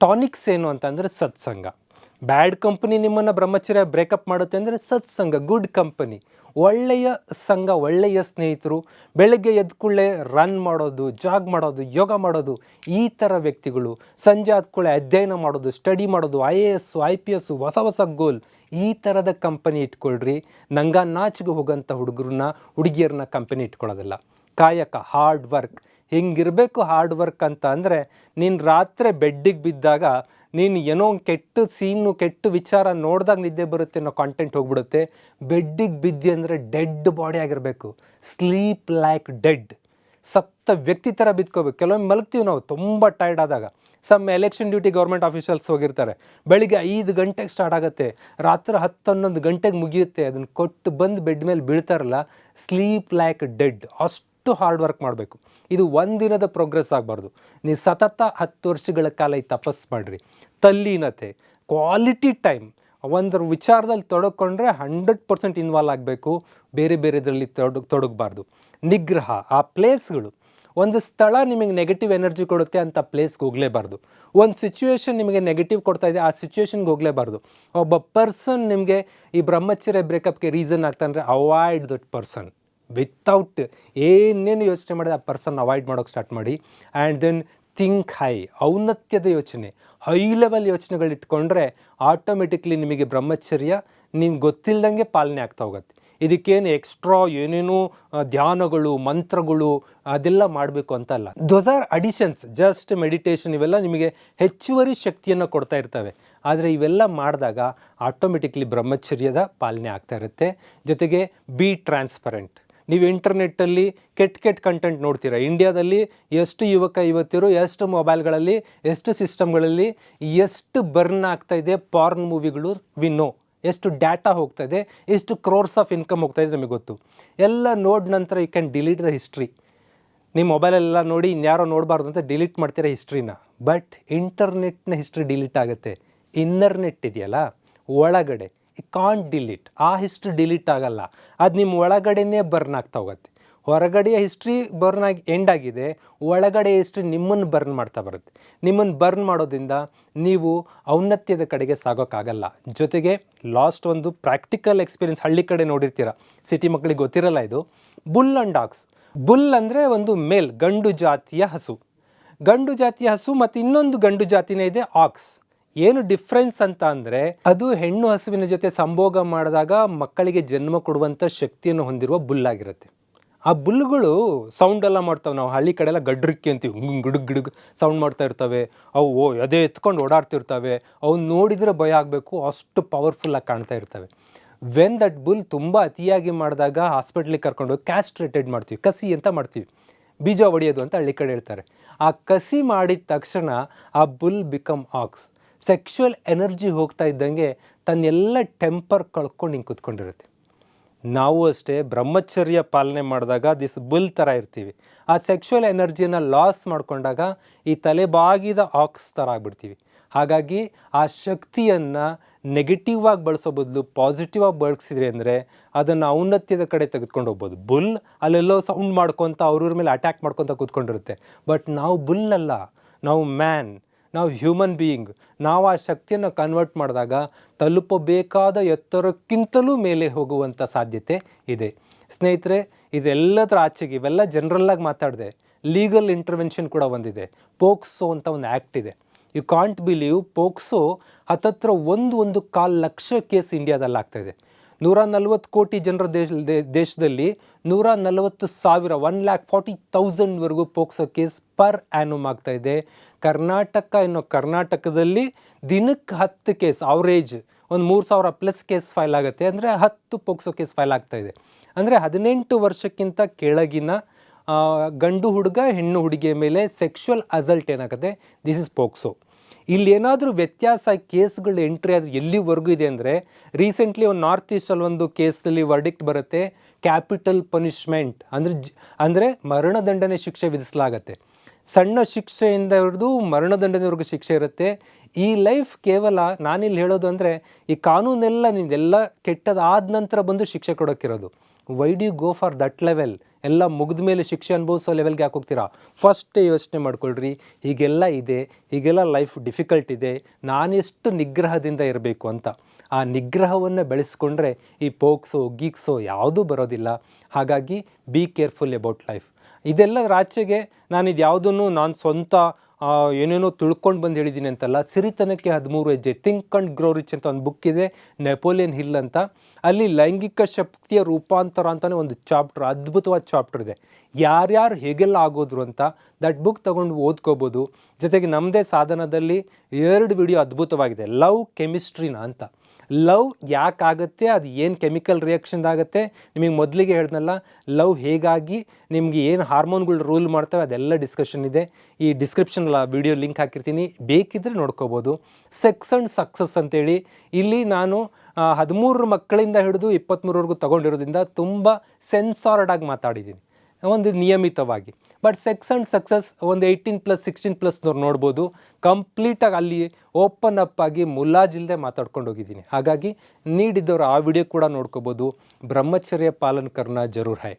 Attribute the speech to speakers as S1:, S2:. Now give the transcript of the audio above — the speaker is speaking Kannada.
S1: ಟಾನಿಕ್ಸ್ ಏನು ಅಂತಂದರೆ ಸತ್ಸಂಗ. ಬ್ಯಾಡ್ ಕಂಪನಿ ನಿಮ್ಮನ್ನು ಬ್ರಹ್ಮಚರ್ಯ ಬ್ರೇಕಪ್ ಮಾಡುತ್ತೆ ಅಂದರೆ ಸತ್ಸಂಗ, ಗುಡ್ ಕಂಪನಿ. ಒಳ್ಳೆಯ ಸಂಘ, ಒಳ್ಳೆಯ ಸ್ನೇಹಿತರು, ಬೆಳಗ್ಗೆ ಎದ್ದ ಕೂಡಲೇ ರನ್ ಮಾಡೋದು ಜಾಗ್ ಮಾಡೋದು, ಯೋಗ ಮಾಡೋದು, ಈ ಥರ ವ್ಯಕ್ತಿಗಳು. ಸಂಜೆ ಆದ ಕೂಡಲೇ ಅಧ್ಯಯನ ಮಾಡೋದು ಸ್ಟಡಿ ಮಾಡೋದು I A S I P S ಹೊಸ ಹೊಸ ಗೋಲ್ ಈ ಥರದ ಕಂಪನಿ ಇಟ್ಕೊಳ್ರಿ. ನಂಗ ನಾಚಿಗೆ ಹೋಗೋಂಥ ಹುಡುಗರನ್ನ, ಹುಡುಗಿಯರನ್ನ ಕಂಪನಿ ಇಟ್ಕೊಳ್ಳೋದಿಲ್ಲ ಕಾಯಕ ಹಾರ್ಡ್ ವರ್ಕ್ ಹಿಂಗಿರಬೇಕು ಹಾರ್ಡ್ ವರ್ಕ್ ಅಂತ ಅಂದರೆ ನೀನು ರಾತ್ರಿ ಬೆಡ್ಡಿಗೆ ಬಿದ್ದಾಗ ನೀನು ಏನೋ ಕೆಟ್ಟ ಸೀನು ಕೆಟ್ಟ ವಿಚಾರ ನೋಡಿದಾಗ ನಿದ್ದೆ ಬರುತ್ತೆ ಅನ್ನೋ ಕಾಂಟೆಂಟ್ ಹೋಗ್ಬಿಡುತ್ತೆ. ಬೆಡ್ಡಿಗೆ ಬಿದ್ದಿ ಅಂದರೆ ಡೆಡ್ ಬಾಡಿ ಆಗಿರಬೇಕು. ಸ್ಲೀಪ್ ಲೈಕ್ ಡೆಡ್ ಸತ್ತ ವ್ಯಕ್ತಿ ಥರ ಬಿದ್ಕೋಬೇಕು ಕೆಲವೊಮ್ಮೆ ಮಲಗ್ತೀವಿ ನಾವು, ತುಂಬ ಟೈರ್ಡ್ ಆದಾಗ. Some election duty government officials ಹೋಗಿರ್ತಾರೆ. ಬೆಳಿಗ್ಗೆ ಐದು ಗಂಟೆಗೆ ಸ್ಟಾರ್ಟ್ ಆಗುತ್ತೆ. ರಾತ್ರಿ ಹತ್ತು ಗಂಟೆಗೆ ಮುಗಿಯುತ್ತೆ. ಅದನ್ನು ಕೊಟ್ಟು ಬಂದು ಬೆಡ್ ಮೇಲೆ ಬೀಳ್ತಾರಲ್ಲ ಸ್ಲೀಪ್ ಲೈಕ್ ಡೆಡ್ ಅಷ್ಟು ಹಾರ್ಡ್ ವರ್ಕ್ ಮಾಡಬೇಕು. ಇದು ಒಂದಿನದ ಪ್ರೋಗ್ರೆಸ್ ಆಗಬಾರ್ದು. ನೀವು ಸತತ ಹತ್ತು ವರ್ಷಗಳ ಕಾಲ ಈ ತಪಸ್ ಮಾಡಿರಿ. ತಲ್ಲೀನತೆ ಕ್ವಾಲಿಟಿ ಟೈಮ್ ಒಂದರ ವಿಚಾರದಲ್ಲಿ ತೊಡಕೊಂಡ್ರೆ ಹಂಡ್ರೆಡ್ ಪರ್ಸೆಂಟ್ ಇನ್ವಾಲ್ವ್ ಆಗಬೇಕು. ಬೇರೆ ಬೇರೆದರಲ್ಲಿ ತೊಡ, ತೊಡಗಬಾರ್ದು. ನಿಗ್ರಹ, ಆ ಪ್ಲೇಸ್ಗಳು ಒಂದು ಸ್ಥಳ ನಿಮಗೆ ನೆಗೆಟಿವ್ ಎನರ್ಜಿ ಕೊಡುತ್ತೆ ಅಂತ ಪ್ಲೇಸ್ಗೆ ಹೋಗಲೇಬಾರ್ದು. ಒಂದು ಸಿಚುವೇಶನ್ ನಿಮಗೆ ನೆಗೆಟಿವ್ ಕೊಡ್ತಾ ಇದೆ, ಆ ಸಿಚುವೇಶನ್ಗೆ ಹೋಗಲೇಬಾರ್ದು. ಒಬ್ಬ ಪರ್ಸನ್ ನಿಮಗೆ ಈ ಬ್ರಹ್ಮಚರ್ಯ ಬ್ರೇಕಪ್ಗೆ ರೀಸನ್ ಆಗ್ತಾನೆ ಅವಾಯ್ಡ್ ದಟ್ ಪರ್ಸನ್ ವಿತೌಟ್ ಏನೇನು ಯೋಚನೆ ಮಾಡಿದೆ ಆ ಪರ್ಸನ್ ಅವಾಯ್ಡ್ ಮಾಡೋಕ್ಕೆ ಸ್ಟಾರ್ಟ್ ಮಾಡಿ. ಆ್ಯಂಡ್ ದೆನ್ ಥಿಂಕ್ ಹೈ ಔನ್ನತ್ಯದ ಯೋಚನೆ. ಹೈ ಲೆವೆಲ್ ಯೋಚನೆಗಳು ಇಟ್ಕೊಂಡ್ರೆ ಆಟೋಮೆಟಿಕ್ಲಿ ನಿಮಗೆ ಬ್ರಹ್ಮಚರ್ಯ ನಿಮ್ಗೆ ಗೊತ್ತಿಲ್ಲದಂಗೆ ಪಾಲನೆ ಆಗ್ತಾ ಹೋಗುತ್ತೆ. ಇದಕ್ಕೇನು ಎಕ್ಸ್ಟ್ರಾ ಏನೇನೋ ಧ್ಯಾನಗಳು, ಮಂತ್ರಗಳು ಅದೆಲ್ಲ ಮಾಡಬೇಕು ಅಂತ ಅಲ್ಲ. Those are additions just meditation ಇವೆಲ್ಲ ನಿಮಗೆ ಹೆಚ್ಚುವರಿ ಶಕ್ತಿಯನ್ನು ಕೊಡ್ತಾ ಇರ್ತವೆ. ಆದರೆ ಇವೆಲ್ಲ ಮಾಡಿದಾಗ ಆಟೋಮೆಟಿಕ್ಲಿ ಬ್ರಹ್ಮಚರ್ಯದ ಪಾಲನೆ ಆಗ್ತಾ ಇರುತ್ತೆ. ಜೊತೆಗೆ ಬಿ ಟ್ರಾನ್ಸ್ಪರೆಂಟ್ ನೀವು ಇಂಟರ್ನೆಟ್ಟಲ್ಲಿ ಕೆಟ್ಟ ಕೆಟ್ಟ ಕಂಟೆಂಟ್ ನೋಡ್ತೀರಾ. ಇಂಡಿಯಾದಲ್ಲಿ ಎಷ್ಟು ಯುವಕ, ಯುವತಿಯರು, ಎಷ್ಟು ಮೊಬೈಲ್ಗಳಲ್ಲಿ ಎಷ್ಟು ಸಿಸ್ಟಮ್ಗಳಲ್ಲಿ ಎಷ್ಟು ಬರ್ನ್ ಆಗ್ತಾ ಇದೆ ಪಾರ್ನ್ ಮೂವಿಗಳು ವಿ ನೋ ಎಷ್ಟು ಡಾಟಾ ಹೋಗ್ತಾ ಇದೆ, ಎಷ್ಟು ಕ್ರೋರ್ಸ್ ಆಫ್ ಇನ್ಕಮ್ ಹೋಗ್ತಾ ಇದೆ ನಮಗೆ ಗೊತ್ತು. ಎಲ್ಲ ನೋಡಿದ ನಂತರ you can delete the history ನಿಮ್ಮ ಮೊಬೈಲೆಲ್ಲ ನೋಡಿ, ಇನ್ಯಾರೋ ನೋಡಬಾರ್ದು ಅಂತ ಡಿಲೀಟ್ ಮಾಡ್ತೀರಾ ಹಿಸ್ಟ್ರಿನ ಬಟ್ ಇಂಟರ್ನೆಟ್ನ ಹಿಸ್ಟ್ರಿ ಡಿಲೀಟ್ ಆಗುತ್ತೆ. ಇನ್ನರ್ನೆಟ್ ಇದೆಯಲ್ಲ? ಒಳಗಡೆ. ಕಾಂಟ್ ಡಿಲೀಟ್ ಆ ಹಿಸ್ಟ್ರಿ ಡಿಲೀಟ್ ಆಗಲ್ಲ. ಅದು ನಿಮ್ಮ ಒಳಗಡೆನೇ ಬರ್ನ್ ಆಗ್ತಾ ಹೋಗುತ್ತೆ. ಹೊರಗಡೆಯ ಹಿಸ್ಟ್ರಿ ಬರ್ನ್ ಆಗಿ ಎಂಡ್ ಆಗಿದೆ, ಒಳಗಡೆ ಹಿಸ್ಟ್ರಿ ನಿಮ್ಮನ್ನು ಬರ್ನ್ ಮಾಡ್ತಾ ಬರುತ್ತೆ. ನಿಮ್ಮನ್ನು ಬರ್ನ್ ಮಾಡೋದ್ರಿಂದ ನೀವು ಔನ್ನತ್ಯದ ಕಡೆಗೆ ಸಾಗೋಕ್ಕಾಗಲ್ಲ ಜೊತೆಗೆ ಲಾಸ್ಟ್ ಒಂದು ಪ್ರಾಕ್ಟಿಕಲ್ ಎಕ್ಸ್ಪೀರಿಯನ್ಸ್ ಹಳ್ಳಿ ಕಡೆ ನೋಡಿರ್ತೀರ. ಸಿಟಿ ಮಕ್ಕಳಿಗೆ ಗೊತ್ತಿರಲ್ಲ ಇದು. ಬುಲ್ ಆ್ಯಂಡ್ ಡಾಗ್ಸ್ ಬುಲ್ ಅಂದರೆ ಒಂದು ಮೇಲ್ ಗಂಡು ಜಾತಿಯ ಹಸು. ಗಂಡು ಜಾತಿಯ ಹಸು ಮತ್ತು ಇನ್ನೊಂದು ಗಂಡು ಜಾತಿನೇ ಇದೆ ಆಕ್ಸ್ ಏನು ಡಿಫ್ರೆನ್ಸ್ ಅಂತ ಅಂದರೆ ಅದು ಹೆಣ್ಣು ಹಸುವಿನ ಜೊತೆ ಸಂಭೋಗ ಮಾಡಿದಾಗ ಮಕ್ಕಳಿಗೆ ಜನ್ಮ ಕೊಡುವಂಥ ಶಕ್ತಿಯನ್ನು ಹೊಂದಿರುವ ಬುಲ್ಲಾಗಿರುತ್ತೆ. ಆ ಬುಲ್ಗಳು ಸೌಂಡ್ ಎಲ್ಲ ಮಾಡ್ತಾವೆ. ನಾವು ಹಳ್ಳಿ ಕಡೆ ಎಲ್ಲ ಗಡ್ರಿಕ್ಕಿ ಅಂತೀವಿ. ಗಿಡುಗ್ ಗಿಡುಗ್ ಸೌಂಡ್ ಮಾಡ್ತಾ ಇರ್ತವೆ. ಅವು ಓ ಅದೇ ಎತ್ಕೊಂಡು ಓಡಾಡ್ತಿರ್ತವೆ. ಅವು ನೋಡಿದರೆ ಭಯ ಆಗಬೇಕು. ಅಷ್ಟು ಪವರ್ಫುಲ್ಲಾಗಿ ಕಾಣ್ತಾ ಇರ್ತವೆ. ವೆನ್ ದಟ್ ಬುಲ್ ತುಂಬ ಅತಿಯಾಗಿ ಮಾಡಿದಾಗ ಹಾಸ್ಪಿಟ್ಲಿಗೆ ಕರ್ಕೊಂಡು ಕ್ಯಾಸ್ಟ್ರೇಟೆಡ್ ಮಾಡ್ತೀವಿ. ಕಸಿ ಅಂತ ಮಾಡ್ತೀವಿ. ಬೀಜ ಹೊಡೆಯೋದು ಅಂತ ಹಳ್ಳಿ ಕಡೆ ಹೇಳ್ತಾರೆ. ಆ ಕಸಿ ಮಾಡಿದ ತಕ್ಷಣ ಆ bull become ox sexual energy ಹೋಗ್ತಾ ಇದ್ದಂಗೆ ತನ್ನೆಲ್ಲ ಟೆಂಪರ್ ಕಳ್ಕೊಂಡು ಹಿಂಗೆ ಕೂತ್ಕೊಂಡಿರುತ್ತೆ. ನಾವು ಅಷ್ಟೇ ಬ್ರಹ್ಮಚರ್ಯ ಪಾಲನೆ ಮಾಡಿದಾಗ ದಿಸ್ ಬುಲ್ ಥರ ಇರ್ತೀವಿ. ಆ ಸೆಕ್ಷುವಲ್ ಎನರ್ಜಿನ ಲಾಸ್ ಮಾಡಿಕೊಂಡಾಗ ಈ ತಲೆಬಾಗಿದ ಆಕ್ಸ್ ಥರ ಆಗ್ಬಿಡ್ತೀವಿ. ಹಾಗಾಗಿ ಆ ಶಕ್ತಿಯನ್ನು ನೆಗೆಟಿವ್ ಆಗಿ ಬಳಸೋ ಬದಲು ಪಾಸಿಟಿವ್ ಆಗಿ ಬಳಸಿದ್ರೆ ಅಂದರೆ ಅದನ್ನು ಔನ್ನತ್ಯದ ಕಡೆ ತೆಗೆದುಕೊಂಡು ಹೋಗ್ಬೋದು. ಬುಲ್ ಅಲ್ಲೆಲ್ಲೋ ಸೌಂಡ್ ಮಾಡ್ಕೊತ ಅವ್ರವ್ರ ಮೇಲೆ ಅಟ್ಯಾಕ್ ಮಾಡ್ಕೊತ ಕೂತ್ಕೊಂಡಿರುತ್ತೆ. ಬಟ್ ನಾವು ಬುಲ್ ಅಲ್ಲ ನಾವು ಮ್ಯಾನ್ ನಾವು ಹ್ಯೂಮನ್ ಬೀಯಿಂಗ್ ನಾವು ಆ ಶಕ್ತಿಯನ್ನು ಕನ್ವರ್ಟ್ ಮಾಡಿದಾಗ ತಲುಪಬೇಕಾದ ಎತ್ತರಕ್ಕಿಂತಲೂ ಮೇಲೆ ಹೋಗುವಂಥ ಸಾಧ್ಯತೆ ಇದೆ. ಸ್ನೇಹಿತರೆ, ಇದೆಲ್ಲದರ ಆಚೆಗೆ ಇವೆಲ್ಲ ಜನರಲ್ಲಾಗಿ ಮಾತಾಡಿದೆ ಲೀಗಲ್ ಇಂಟರ್ವೆನ್ಷನ್ ಕೂಡ ಒಂದಿದೆ. ಪೋಕ್ಸೋ ಅಂತ ಒಂದು ಆ್ಯಕ್ಟ್ ಇದೆ. ಯು ಕಾಂಟ್ ಬಿಲೀವ್ ಪೋಕ್ಸೋ ಹತ್ತತ್ರ ಒಂದು ಒಂದು ಕಾಲು ಲಕ್ಷ ಕೇಸ್ ಇಂಡಿಯಾದಲ್ಲಿ ಆಗ್ತಾ ಇದೆ. ನೂರ ನಲ್ವತ್ತು ಕೋಟಿ ಜನರ ದೇಶ ದೇಶದಲ್ಲಿ ನೂರ ನಲವತ್ತು ಸಾವಿರ, ಒನ್ ಲ್ಯಾಕ್ ಫಾರ್ಟಿ ತೌಸಂಡ್ವರೆಗೂ ಪೋಕ್ಸೋ ಕೇಸ್ ಪರ್ ಆ್ಯನಮ್ ಆಗ್ತಾ ಇದೆ. ಕರ್ನಾಟಕ ಅನ್ನೋ ಕರ್ನಾಟಕದಲ್ಲಿ ದಿನಕ್ಕೆ ಹತ್ತು ಕೇಸ್ ಅವರೇಜ್ ಒಂದು ಮೂರು ಸಾವಿರ ಪ್ಲಸ್ ಕೇಸ್ ಫೈಲ್ ಆಗುತ್ತೆ. ಅಂದರೆ ಹತ್ತು ಪೋಕ್ಸೋ ಕೇಸ್ ಫೈಲ್ ಆಗ್ತಾ ಇದೆ. ಅಂದರೆ ಹದಿನೆಂಟು ವರ್ಷಕ್ಕಿಂತ ಕೆಳಗಿನ ಗಂಡು ಹುಡುಗ, ಹೆಣ್ಣು ಹುಡುಗಿಯ ಮೇಲೆ ಸೆಕ್ಷುವಲ್ ಅಸಲ್ಟ್ ಏನಾಗುತ್ತೆ? This is POCSO. ಇಲ್ಲಿ ಏನಾದರೂ ವ್ಯತ್ಯಾಸ ಕೇಸ್ಗಳು ಎಂಟ್ರಿ ಆದರೆ ಎಲ್ಲಿವರೆಗೂ ಇದೆ ಅಂದರೆ ರೀಸೆಂಟ್ಲಿ ಒಂದು ನಾರ್ತ್ ಈಸ್ಟಲ್ಲಿ ಒಂದು ಕೇಸಲ್ಲಿ ವರ್ಡಿಕ್ಟ್ ಬರುತ್ತೆ ಕ್ಯಾಪಿಟಲ್ ಪನಿಷ್ಮೆಂಟ್ ಅಂದರೆ ಜ, ಅಂದರೆ ಮರಣದಂಡನೆ ಶಿಕ್ಷೆ ವಿಧಿಸಲಾಗತ್ತೆ. ಸಣ್ಣ ಶಿಕ್ಷೆಯಿಂದ ಹಿಡಿದು ಮರಣದಂಡನೆವರೆಗೂ ಶಿಕ್ಷೆ ಇರುತ್ತೆ. ಈ ಲೈಫ್ ಕೇವಲ ನಾನಿಲ್ಲಿ ಹೇಳೋದು ಅಂದರೆ, ಈ ಕಾನೂನೆಲ್ಲ ನಿಮ್ದೆಲ್ಲ ಕೆಟ್ಟದಾದ ನಂತರ ಬಂದು ಶಿಕ್ಷೆ ಕೊಡೋಕ್ಕಿರೋದು. Why do you go for that level ಎಲ್ಲ ಮುಗಿದ ಮೇಲೆ ಶಿಕ್ಷೆ ಅನುಭವಿಸೋ ಲೆವೆಲ್ಗೆ ಯಾಕೆ ಹೋಗ್ತೀರಾ? ಫಸ್ಟ್ ಯೋಚನೆ ಮಾಡ್ಕೊಳ್ರಿ, ಹೀಗೆಲ್ಲ ಇದೆ, ಹೀಗೆಲ್ಲ ಲೈಫ್ ಡಿಫಿಕಲ್ಟ್ ಇದೆ ನಾನೆಷ್ಟು ನಿಗ್ರಹದಿಂದ ಇರಬೇಕು ಅಂತ. ಆ ನಿಗ್ರಹವನ್ನು ಬೆಳೆಸ್ಕೊಂಡ್ರೆ ಈ ಪೋಕ್ಸೋ ಗೀಕ್ಸೋ ಯಾವುದೂ ಬರೋದಿಲ್ಲ. ಹಾಗಾಗಿ ಬಿ ಕೇರ್ಫುಲ್ ಅಬೌಟ್ ಲೈಫ್ ಇದೆಲ್ಲ ರಾಜ್ಯಗೆ ನಾನು ಇದು ಯಾವುದನ್ನು ನಾನು ಸ್ವಂತ ಏನೇನೋ ತಿಳ್ಕೊಂಡು ಬಂದು ಹೇಳಿದ್ದೀನಿ ಅಂತಲ್ಲ, ಸಿರಿತನಕ್ಕೆ ಹದಿಮೂರು ಹೆಜ್ಜೆ, ಥಿಂಕ್ ಅಂಡ್ ಗ್ರೋ ರಿಚ್ ಅಂತ ಒಂದು ಬುಕ್ ಇದೆ ನೆಪೋಲಿಯನ್ ಹಿಲ್ ಅಂತ. ಅಲ್ಲಿ ಲೈಂಗಿಕ ಶಕ್ತಿಯ ರೂಪಾಂತರ ಅಂತಲೇ ಒಂದು ಚಾಪ್ಟರ್ ಅದ್ಭುತವಾದ ಚಾಪ್ಟರ್ ಇದೆ. ಯಾರ್ಯಾರು ಹೇಗೆಲ್ಲ ಆಗೋದ್ರು ಅಂತ ದಟ್ ಬುಕ್ ತಗೊಂಡು ಓದ್ಕೋಬೋದು. ಜೊತೆಗೆ ನಮ್ಮದೇ ಸಾಧನದಲ್ಲಿ ಎರಡು ವಿಡಿಯೋ ಅದ್ಭುತವಾಗಿದೆ ಲವ್ ಕೆಮಿಸ್ಟ್ರಿನ ಅಂತ. ಲವ್ ಯಾಕಾಗತ್ತೆ? ಅದು ಏನು ಕೆಮಿಕಲ್ ರಿಯಾಕ್ಷನ್ ಆಗುತ್ತೆ ನಿಮಗೆ ಮೊದಲಿಗೆ ಹೇಳಿದ್ನಲ್ಲ, ಲವ್ ಹೇಗಾಗಿ ನಿಮಗೆ ಏನು ಹಾರ್ಮೋನ್ಗಳು ರೂಲ್ ಮಾಡ್ತವೆ? ಅದೆಲ್ಲ ಡಿಸ್ಕಷನ್ ಇದೆ. ಈ ಡಿಸ್ಕ್ರಿಪ್ಷನಲ್ಲಿ ಆ ವಿಡಿಯೋ ಲಿಂಕ್ ಹಾಕಿರ್ತೀನಿ. ಬೇಕಿದ್ರೆ ನೋಡ್ಕೋಬೋದು. ಸೆಕ್ಸ್ ಆ್ಯಂಡ್ ಸಕ್ಸಸ್ ಅಂತೇಳಿ. ಇಲ್ಲಿ ನಾನು ಹದಿಮೂರು ಮಕ್ಕಳಿಂದ ಹಿಡಿದು ಇಪ್ಪತ್ತ್ಮೂರವರೆಗೂ ತೊಗೊಂಡಿರೋದ್ರಿಂದ ತುಂಬ ಸೆನ್ಸಾರ್ಡ್ ಆಗಿ ಮಾತಾಡಿದ್ದೀನಿ. ಒಂದು ನಿಯಮಿತವಾಗಿ. ಬಟ್ ಸೆಕ್ಸ್ ಆ್ಯಂಡ್ ಸಕ್ಸಸ್ ಒಂದು ಏಯ್ಟೀನ್ ಪ್ಲಸ್ ಸಿಕ್ಸ್ಟೀನ್ ಪ್ಲಸ್ನವ್ರು ನೋಡ್ಬೋದು. ಕಂಪ್ಲೀಟಾಗಿ ಅಲ್ಲಿ ಓಪನ್ ಅಪ್ ಆಗಿ ಮುಲಾಜಿಲ್ಲದೆ ಮಾತಾಡ್ಕೊಂಡು ಹೋಗಿದ್ದೀನಿ. ಹಾಗಾಗಿ ನೀಡಿದ್ದವರು ಆ ವಿಡಿಯೋ ಕೂಡ ನೋಡ್ಕೋಬೋದು. ಬ್ರಹ್ಮಚರ್ಯ ಪಾಲನ್ ಕರ್ನ ಜರೂರ್ ಹೈ.